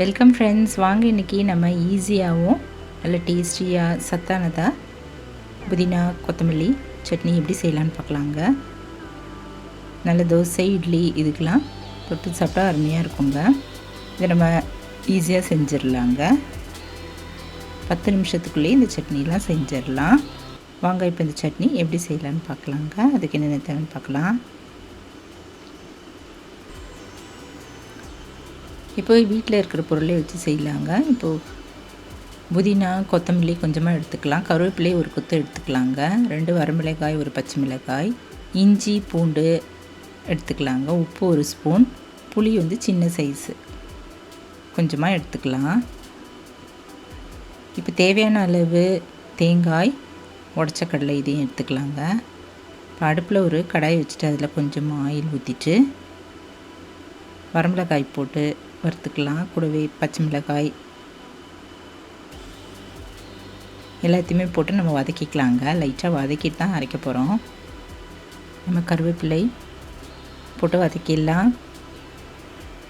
Welcome friends வாங்க இன்றைக்கி நம்ம ஈஸியாகவும் நல்ல டேஸ்டியாக சத்தானதாக புதினா கொத்தமல்லி சட்னி எப்படி செய்யலான்னு பார்க்கலாங்க. நல்ல தோசை இட்லி இதுக்கெலாம் தொட்டு சாப்பிட்டா அருமையாக இருக்குங்க. இதை நம்ம ஈஸியாக செஞ்சிடலாங்க. பத்து நிமிஷத்துக்குள்ளேயே இந்த சட்னிலாம் செஞ்சிடலாம். வாங்க இப்போ இந்த சட்னி எப்படி செய்யலான்னு பார்க்கலாங்க. அதுக்கு என்னென்ன தேவைன்னு பார்க்கலாம். இப்போ வீட்டில் இருக்கிற பொருளை வச்சு செய்யலாங்க. இப்போது புதினா கொத்தமல்லி கொஞ்சமாக எடுத்துக்கலாம். கருவேப்பிலை ஒரு கொத்து எடுத்துக்கலாங்க. ரெண்டு வரமிளகாய் ஒரு பச்சை மிளகாய். இஞ்சி பூண்டு எடுத்துக்கலாங்க. உப்பு ஒரு ஸ்பூன் புளி வந்து சின்ன சைஸு கொஞ்சமாக எடுத்துக்கலாம். இப்போ தேவையான அளவு தேங்காய் உடச்ச கடலை இதையும் எடுத்துக்கலாங்க. இப்போ அடுப்பில் ஒரு கடாய் வச்சுட்டு அதில் கொஞ்சமாக ஆயில் ஊற்றிட்டு வரமிளகாய் போட்டு வறுத்துக்கலாம். கூடவே பச்சை மிளகாய் எல்லாத்தையுமே போட்டு நம்ம வதக்கிக்கலாங்க. லைட்டாக வதக்கிட்டு தான் அரைக்க போகிறோம் நம்ம கருவேப்பிலை போட்டு வதக்கிடலாம்.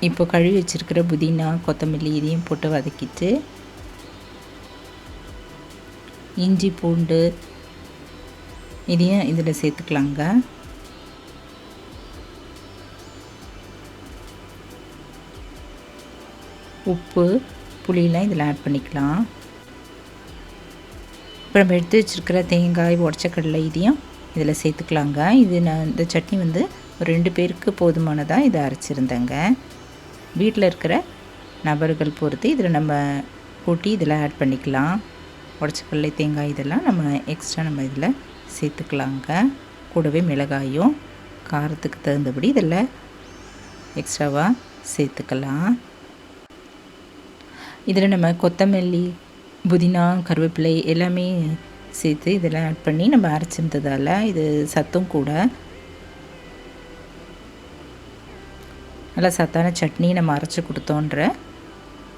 இப்போ கழுவி வச்சுருக்கிற புதினா கொத்தமல்லி இதையும் போட்டு வதக்கிட்டு இஞ்சி பூண்டு இதையும் இதில் சேர்த்துக்கலாங்க. உப்பு புளியெலாம் இதில் ஆட் பண்ணிக்கலாம். இப்போ நம்ம எடுத்து வச்சுருக்கிற தேங்காய் உடச்சக்கடலை இதையும் இதில் சேர்த்துக்கலாங்க. இது நான் இந்த சட்னி வந்து ஒரு ரெண்டு பேருக்கு போதுமானதாக இதை அரைச்சிருந்தேங்க. வீட்டில் இருக்கிற நபர்கள் பொறுத்து இதில் நம்ம கூட்டி இதில் ஆட் பண்ணிக்கலாம். உடச்சக்கடலை தேங்காய் இதெல்லாம் நம்ம எக்ஸ்ட்ரா நம்ம இதில் சேர்த்துக்கலாங்க. கூடவே மிளகாயும் காரத்துக்கு தகுந்தபடி இதில் எக்ஸ்ட்ராவாக சேர்த்துக்கலாம். இதில் நம்ம கொத்தமல்லி புதினா கருவேப்பிலை எல்லாமே சேர்த்து இதெல்லாம் ஆட் பண்ணி நம்ம அரைச்சிருந்ததால் இது சத்தும் கூட. நல்லா சத்தான சட்னி நம்ம அரைச்சி கொடுத்தோன்ற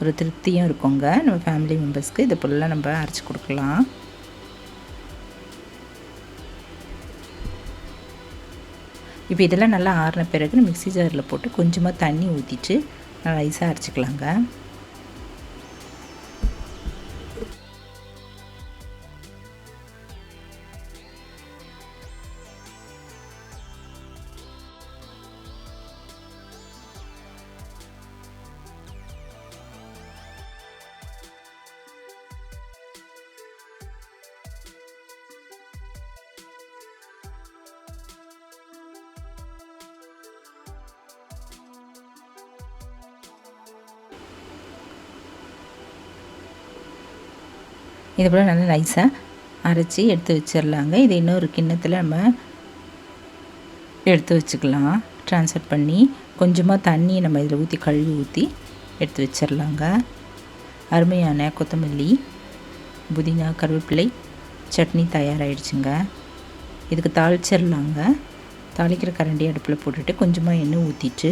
ஒரு திருப்தியும் இருக்குங்க. நம்ம ஃபேமிலி மெம்பர்ஸ்க்கு இதை போலலாம் நம்ம அரைச்சி கொடுக்கலாம். இப்போ இதெல்லாம் நல்லா ஆறின பிறகு மிக்ஸி ஜாரில் போட்டு கொஞ்சமாக தண்ணி ஊற்றிட்டு நல்லா ஐஸாக அரைச்சிக்கலாங்க. இது போல் நல்லா நைஸாக அரைச்சி எடுத்து வச்சிடலாங்க. இது இன்னொரு கிண்ணத்தில் நம்ம எடுத்து வச்சுக்கலாம். ட்ரான்ஸ்ஃபர் பண்ணி கொஞ்சமாக தண்ணி நம்ம இதில் ஊற்றி கழுவி ஊற்றி எடுத்து வச்சிடலாங்க. அருமையான கொத்தமல்லி புதினா கருவேப்பிலை சட்னி தயாராகிடுச்சுங்க இதுக்கு தாளிச்சிடலாங்க. தாளிக்கிற கரண்டி அடுப்பில் போட்டுட்டு கொஞ்சமாக எண்ணெய் ஊற்றிட்டு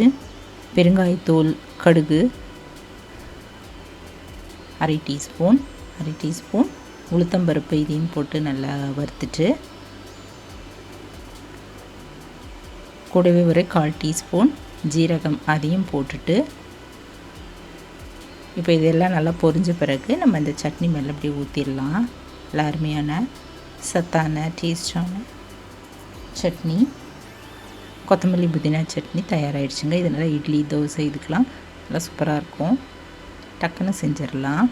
பெருங்காயத்தூள் கடுகு அரை டீஸ்பூன் அரை டீஸ்பூன் உளுத்தம்பருப்பு இதையும் போட்டு நல்லா வறுத்துட்டு கூடவே ஒரு கால் டீஸ்பூன் ஜீரகம் அதையும் போட்டுட்டு இப்போ இதெல்லாம் நல்லா பொரிஞ்ச பிறகு நம்ம இந்த சட்னி மேலே அப்படியே ஊற்றிடலாம் நல்லா அருமையான சத்தான டேஸ்டான சட்னி. கொத்தமல்லி புதினா சட்னி தயாராகிடுச்சுங்க இதனால் இட்லி தோசை இதுக்கெலாம் நல்லா சூப்பராக இருக்கும். டக்குன்னு செஞ்சிடலாம்.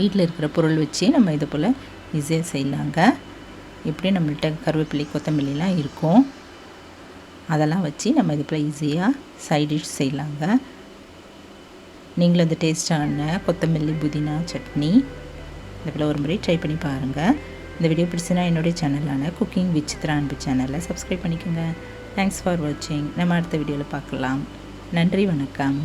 வீட்டில் இருக்கிற பொருள் வச்சு நம்ம இது போல் ஈஸியாக செய்யலாங்க. எப்படி நம்மள்கிட்ட கருவேப்பிலை கொத்தமல்லிலாம் இருக்கும். அதெல்லாம் வச்சு நம்ம இது போல் ஈஸியாக சைட் டிஷ் செய்யலாங்க. நீங்களும் அந்த டேஸ்ட்டான கொத்தமல்லி புதினா சட்னி இது போல் ஒரு முறை ட்ரை பண்ணி பாருங்கள் இந்த வீடியோ பிடிச்சுன்னா என்னுடைய சேனலான குக்கிங் விசித்ரா அன்பு சேனலை சப்ஸ்கிரைப் பண்ணிக்கோங்க. தேங்க்ஸ் ஃபார் வாட்சிங் நம்ம அடுத்த வீடியோவில் பார்க்கலாம். நன்றி வணக்கம்.